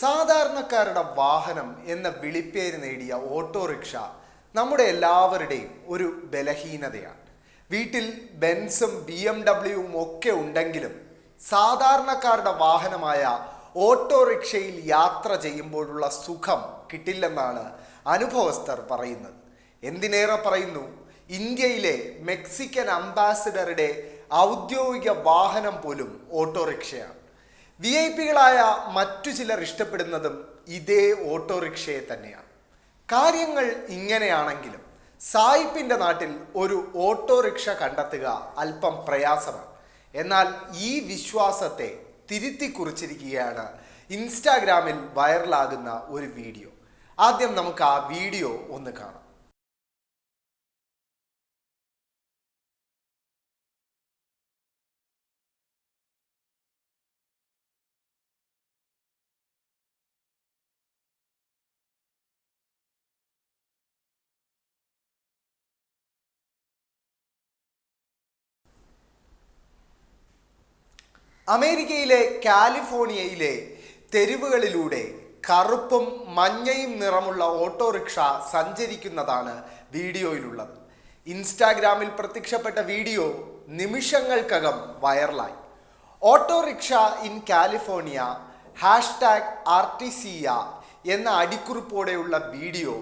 സാധാരണക്കാരുടെ വാഹനം എന്ന വിളിപ്പേര് നേടിയ ഓട്ടോറിക്ഷ നമ്മുടെ എല്ലാവരുടെയും ഒരു ബലഹീനതയാണ്. വീട്ടിൽ ബെൻസും ബി എം ഡബ്ല്യുവും ഒക്കെ ഉണ്ടെങ്കിലും സാധാരണക്കാരുടെ വാഹനമായ ഓട്ടോറിക്ഷയിൽ യാത്ര ചെയ്യുമ്പോഴുള്ള സുഖം കിട്ടില്ലെന്നാണ് അനുഭവസ്ഥർ പറയുന്നത്. എന്തിനേറെ പറയുന്നു? ഇന്ത്യയിലെ മെക്സിക്കൻ അംബാസിഡറുടെ ഔദ്യോഗിക വാഹനം പോലും ഓട്ടോറിക്ഷയാണ്. വി ഐ പികളായ മറ്റു ചിലർ ഇഷ്ടപ്പെടുന്നതും ഇതേ ഓട്ടോറിക്ഷയെ തന്നെയാണ്. കാര്യങ്ങൾ ഇങ്ങനെയാണെങ്കിലും സായിപ്പിന്റെ നാട്ടിൽ ഒരു ഓട്ടോറിക്ഷ കണ്ടെത്തുക അല്പം പ്രയാസമാണ്. എന്നാൽ ഈ വിശ്വാസത്തെ തിരുത്തി കുറിച്ചിരിക്കുകയാണ് ഇൻസ്റ്റാഗ്രാമിൽ വൈറലാകുന്ന ഒരു വീഡിയോ. ആദ്യം നമുക്ക് ആ വീഡിയോ ഒന്ന് കാണാം. അമേരിക്കയിലെ കാലിഫോർണിയയിലെ തെരുവുകളിലൂടെ കറുപ്പും മഞ്ഞയും നിറമുള്ള ഓട്ടോറിക്ഷ സഞ്ചരിക്കുന്നതാണ് വീഡിയോയിലുള്ളത്. ഇൻസ്റ്റാഗ്രാമിൽ പ്രത്യക്ഷപ്പെട്ട വീഡിയോ നിമിഷങ്ങൾക്കകം വൈറലായി. Autorickshaw in California hashtag Artesia എന്ന അടിക്കുറിപ്പോടെയുള്ള വീഡിയോ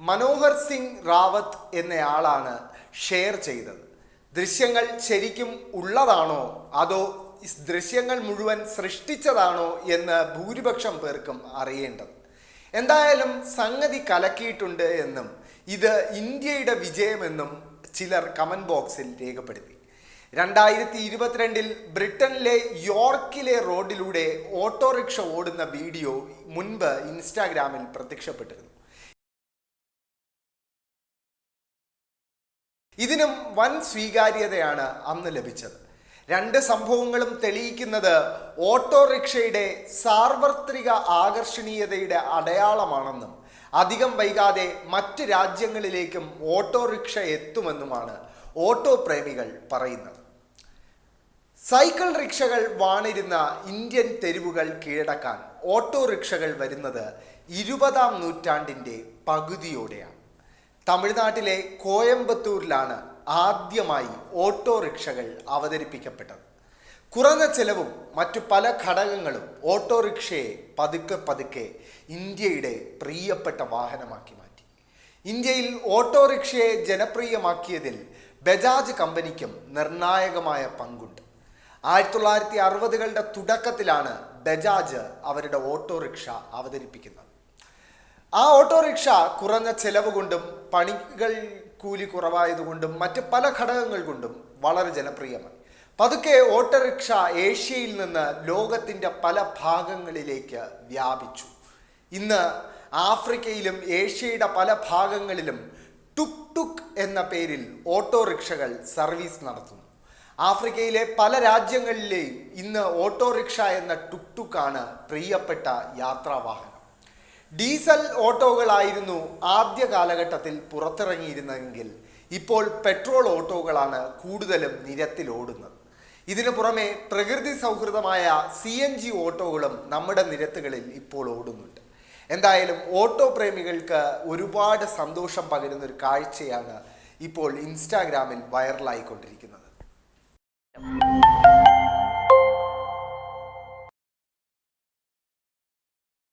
മനോഹർ സിംഗ് റാവത്ത് എന്നയാളാണ് ഷെയർ ചെയ്തത്. ദൃശ്യങ്ങൾ ശരിക്കും ഉള്ളതാണോ? അതോ ദൃശ്യങ്ങൾ മുഴുവൻ സൃഷ്ടിച്ചതാണോ എന്ന് ഭൂരിപക്ഷം പേർക്കും അറിയേണ്ടത്. എന്തായാലും സംഗതി കലക്കിയിട്ടുണ്ട് എന്നും ഇത് ഇന്ത്യയുടെ വിജയമെന്നും ചിലർ കമന്റ് ബോക്സിൽ രേഖപ്പെടുത്തി. രണ്ടായിരത്തി ഇരുപത്തിരണ്ടിൽ ബ്രിട്ടനിലെ യോർക്കിലെ റോഡിലൂടെ ഓട്ടോറിക്ഷ ഓടുന്ന വീഡിയോ മുൻപ് ഇൻസ്റ്റാഗ്രാമിൽ പ്രത്യക്ഷപ്പെട്ടിരുന്നു. ഇതിനും വൻ സ്വീകാര്യതയാണ് അന്ന് ലഭിച്ചത്. രണ്ട് സംഭവങ്ങളും തെളിയിക്കുന്നത് ഓട്ടോറിക്ഷയുടെ സാർവത്രിക ആകർഷണീയതയുടെ അടയാളമാണെന്നും അധികം വൈകാതെ മറ്റ് രാജ്യങ്ങളിലേക്കും ഓട്ടോറിക്ഷ എത്തുമെന്നുമാണ് ഓട്ടോ പ്രേമികൾ പറയുന്നത്. സൈക്കിൾ റിക്ഷകൾ വാണിരുന്ന ഇന്ത്യൻ തെരുവുകൾ കീഴടക്കാൻ ഓട്ടോറിക്ഷകൾ വരുന്നത് ഇരുപതാം നൂറ്റാണ്ടിന്റെ പകുതിയോടെയാണ്. തമിഴ്നാട്ടിലെ കോയമ്പത്തൂരിലാണ് ആദ്യമായി ഓട്ടോറിക്ഷകൾ അവതരിപ്പിക്കപ്പെട്ടത്. കുറഞ്ഞ ചെലവും മറ്റു പല ഘടകങ്ങളും ഓട്ടോറിക്ഷയെ പതുക്കെ പതുക്കെ ഇന്ത്യയുടെ പ്രിയപ്പെട്ട വാഹനമാക്കി മാറ്റി. ഇന്ത്യയിൽ ഓട്ടോറിക്ഷയെ ജനപ്രിയമാക്കിയതിൽ ബജാജ് കമ്പനിക്കും നിർണായകമായ പങ്കുണ്ട്. ആയിരത്തി തൊള്ളായിരത്തി അറുപതുകളുടെ തുടക്കത്തിലാണ് ബജാജ് അവരുടെ ഓട്ടോറിക്ഷ അവതരിപ്പിക്കുന്നത്. ആ ഓട്ടോറിക്ഷ കുറഞ്ഞ ചെലവ് കൊണ്ടും പണികൾ കൂലി കുറവായതുകൊണ്ടും മറ്റ് പല ഘടകങ്ങൾ കൊണ്ടും വളരെ ജനപ്രിയമായി. പതുക്കെ ഓട്ടോറിക്ഷ ഏഷ്യയിൽ നിന്ന് ലോകത്തിന്റെ പല ഭാഗങ്ങളിലേക്ക് വ്യാപിച്ചു. ഇന്ന് ആഫ്രിക്കയിലും ഏഷ്യയുടെ പല ഭാഗങ്ങളിലും ടുക് ടുക് എന്ന പേരിൽ ഓട്ടോറിക്ഷകൾ സർവീസ് നടത്തുന്നു. ആഫ്രിക്കയിലെ പല രാജ്യങ്ങളിലെയും ഇന്ന് ഓട്ടോറിക്ഷ എന്ന ടുക് ടുക് ആണ് പ്രിയപ്പെട്ട യാത്രാവാഹനം. ഡീസൽ ഓട്ടോകളായിരുന്നു ആദ്യ കാലഘട്ടത്തിൽ പുറത്തിറങ്ങിയിരുന്നെങ്കിൽ ഇപ്പോൾ പെട്രോൾ ഓട്ടോകളാണ് കൂടുതലും നിരത്തിലോടുന്നത് ഇതിനു പുറമെ പ്രകൃതി സൗഹൃദമായ സി എൻ ജി ഓട്ടോകളും നമ്മുടെ നിരത്തുകളിൽ ഇപ്പോൾ ഓടുന്നുണ്ട്. എന്തായാലും ഓട്ടോ പ്രേമികൾക്ക് ഒരുപാട് സന്തോഷം പകരുന്ന ഒരു കാഴ്ചയാണ് ഇപ്പോൾ ഇൻസ്റ്റാഗ്രാമിൽ വൈറലായിക്കൊണ്ടിരിക്കുന്നത്.